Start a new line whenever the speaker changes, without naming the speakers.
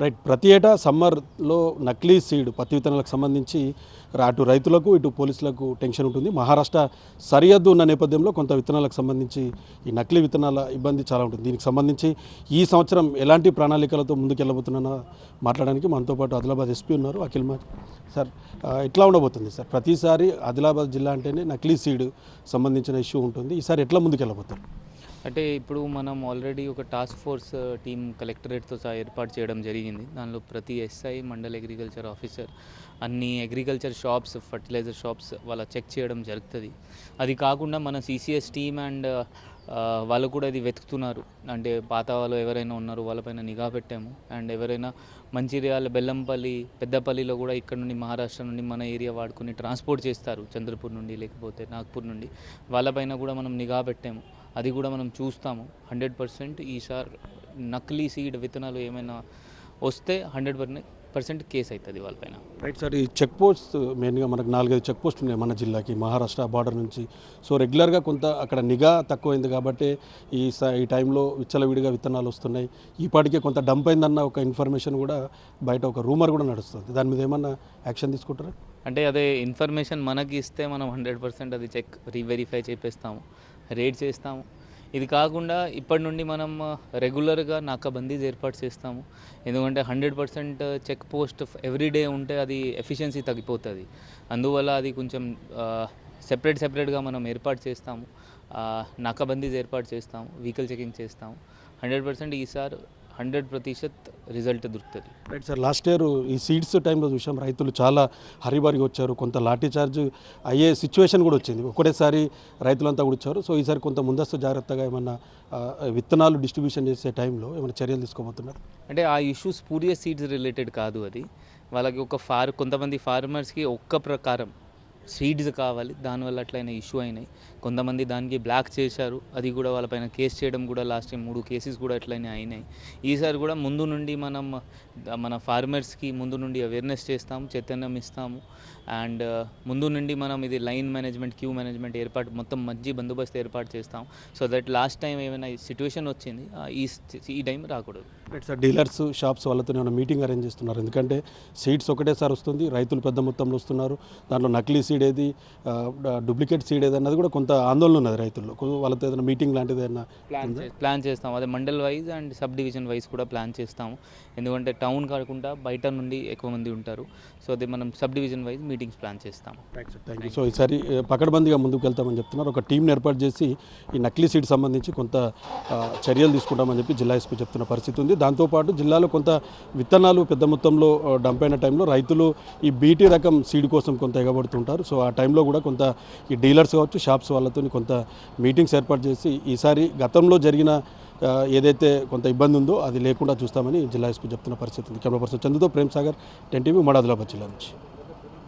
Right ప్రతి ఏటా సమ్మర్లో నకిలీ సీడ్ పత్తి విత్తనాలకు సంబంధించి అటు రైతులకు ఇటు పోలీసులకు టెన్షన్ ఉంటుంది. మహారాష్ట్ర సరిహద్దు ఉన్న నేపథ్యంలో కొంత విత్తనాలకు సంబంధించి ఈ నకిలీ విత్తనాల ఇబ్బంది చాలా ఉంటుంది. దీనికి సంబంధించి ఈ సంవత్సరం ఎలాంటి ప్రణాళికలతో ముందుకెళ్ళబోతున్నా మాట్లాడడానికి మనతో పాటు ఆదిలాబాద్ ఎస్పీ ఉన్నారు. అఖిల్ సార్ ఎట్లా ఉండబోతుంది సార్? ప్రతిసారి ఆదిలాబాద్ జిల్లా అంటేనే నకిలీ సీడ్ సంబంధించిన ఇష్యూ ఉంటుంది. ఈసారి ఎట్లా ముందుకెళ్ళబోతారు?
అంటే ఇప్పుడు మనం ఆల్రెడీ ఒక టాస్క్ ఫోర్స్ టీం కలెక్టరేట్తో సహా ఏర్పాటు చేయడం జరిగింది. దానిలో ప్రతి S I mandal agriculture officer అన్ని అగ్రికల్చర్ షాప్స్ ఫర్టిలైజర్ షాప్స్ వాళ్ళ చెక్ చేయడం జరుగుతుంది. అది కాకుండా మన సిసిఎస్ టీమ్ అండ్ వాళ్ళు కూడా ఇది వెతుకుతున్నారు. అంటే పాత వాళ్ళు ఎవరైనా ఉన్నారు వాళ్ళపైన నిఘా పెట్టాము. అండ్ ఎవరైనా మంచిర్యాల బెల్లంపల్లి పెద్దపల్లిలో కూడా ఇక్కడ నుండి మహారాష్ట్ర నుండి మన ఏరియా వాడుకుని ట్రాన్స్పోర్ట్ చేస్తారు. చంద్రపూర్ నుండి లేకపోతే నాగ్పూర్ నుండి. వాళ్ళపైన కూడా మనం నిఘా పెట్టాము. అది కూడా మనం చూస్తాము. హండ్రెడ్ పర్సెంట్ ఈసారి నకిలీ సీడ్ విత్తనాలు ఏమైనా వస్తే హండ్రెడ్ పర్సెంట్ కేసు అవుతుంది వాళ్ళపైన
రైట్ సార్ ఈ చెక్ పోస్ట్ మెయిన్గా మనకు నాలుగైదు చెక్ పోస్ట్ ఉన్నాయి మన జిల్లాకి మహారాష్ట్ర బార్డర్ నుంచి. సో రెగ్యులర్గా కొంత అక్కడ నిఘా తక్కువైంది కాబట్టి ఈ ఈ టైంలో విచ్చలవిడిగా విత్తనాలు వస్తున్నాయి. ఈ పాటికే కొంత డంప్ అయిందన్న ఒక ఇన్ఫర్మేషన్ కూడా బయట ఒక రూమర్ కూడా నడుస్తుంది. దాని మీద ఏమన్నా యాక్షన్ తీసుకుంటారా?
అంటే అదే ఇన్ఫర్మేషన్ మనకి ఇస్తే మనం హండ్రెడ్ పర్సెంట్ అది చెక్ రీవెరిఫై చేపిస్తాము. రేడ్ చేస్తాము. ఇది కాకుండా ఇప్పటి నుండి మనం రెగ్యులర్గా నాకాబందీస్ ఏర్పాటు చేస్తాము. ఎందుకంటే hundred percent check post every day ఉంటే అది ఎఫిషియన్సీ తగ్గిపోతుంది. అందువల్ల అది కొంచెం సెపరేట్ సెపరేట్గా మనం ఏర్పాటు చేస్తాము. నాకాబందీస్ ఏర్పాటు చేస్తాము. వెహికల్ చెకింగ్ చేస్తాము. హండ్రెడ్ పర్సెంట్ ఈసారి హండ్రెడ్ ప్రతిశత్ రిజల్ట్ దొరుకుతుంది.
రైట్ సార్ లాస్ట్ ఇయర్ ఈ సీడ్స్ టైంలో చూసాం రైతులు చాలా హరిబరిగా వచ్చారు కొంత లాఠీ చార్జ్ అయ్యే సిచ్యువేషన్ కూడా వచ్చింది. ఒకటేసారి రైతులంతా కూడా వచ్చారు. సో ఈసారి కొంత ముందస్తు జాగ్రత్తగా ఏమన్నా విత్తనాలు డిస్ట్రిబ్యూషన్ చేసే టైంలో ఏమైనా చర్యలు తీసుకోబోతున్నారు?
అంటే ఆ ఇష్యూ స్పూరియస్ సీడ్స్ రిలేటెడ్ కాదు అది. వాళ్ళకి ఒక ఫార్ కొంతమంది ఫార్మర్స్కి ఒక్క ప్రకారం సీడ్స్ కావాలి దానివల్ల అట్లయినా ఇష్యూ అయినాయి. కొంతమంది దానికి బ్లాక్ చేశారు అది కూడా వాళ్ళపైన కేసు చేయడం కూడా లాస్ట్ టైం మూడు కేసెస్ కూడా అట్లనే అయినాయి. ఈసారి కూడా ముందు నుండి మనం మన ఫార్మర్స్కి ముందు నుండి అవేర్నెస్ చేస్తాము చైతన్యం ఇస్తాము. అండ్ ముందు నుండి మనం ఇది లైన్ మేనేజ్మెంట్ క్యూ మేనేజ్మెంట్ ఏర్పాటు మొత్తం మంచి బందోబస్తు ఏర్పాటు చేస్తాం. సో దట్ లాస్ట్ టైం ఏమైనా సిచ్యువేషన్ వచ్చింది ఈ ఈ టైం రాకూడదు.
సార్ డీలర్స్ షాప్స్ వాళ్ళతో ఏమైనా మీటింగ్ అరేంజ్ చేస్తున్నారు? ఎందుకంటే సీడ్స్ ఒకటేసారి వస్తుంది రైతులు పెద్ద మొత్తంలో వస్తున్నారు. దాంట్లో నకిలీ సీడ్ ఏది డూప్లికేట్ సీడ్ ఏది అన్నది కూడా కొంత ఆందోళన ఉన్నది రైతుల్లో. కొ- వాళ్ళతో ఏదైనా మీటింగ్ లాంటిది ఏదైనా
ప్లాన్ ప్లాన్ చేస్తాం. అదే mandal wise and subdivision wise కూడా ప్లాన్ చేస్తాము. ఎందుకంటే టౌన్ కాకుండా బయట నుండి ఎక్కువ మంది ఉంటారు. సో అది మనం subdivision wise meetings plan
sir thank you so ఈసారి పకడ్బందీగా ముందుకు వెళ్తామని చెప్తున్నారు. ఒక టీంని ఏర్పాటు చేసి ఈ నకిలీ సీడ్ సంబంధించి కొంత చర్యలు తీసుకుంటామని చెప్పి జిల్లా ఎస్పీ చెప్తున్న పరిస్థితి ఉంది. దాంతోపాటు జిల్లాలో కొంత విత్తనాలు పెద్ద మొత్తంలో డంప్ అయిన టైంలో రైతులు ఈ బీటీ రకం సీడ్ కోసం కొంత ఎగబడుతుంటారు. సో ఆ టైంలో కూడా కొంత ఈ డీలర్స్ కావచ్చు షాప్స్ వాళ్ళతో కొంత మీటింగ్స్ ఏర్పాటు చేసి ఈసారి గతంలో జరిగిన ఏదైతే కొంత ఇబ్బంది ఉందో అది లేకుండా చూస్తామని జిల్లా ఎస్పీ చెప్తున్న పరిస్థితి ఉంది. కెమెరా పర్సన్ చందుతో ప్రేమ్ సాగర్ టెన్ టీవీ మడాదిలాబాద్ జిల్లా నుంచి.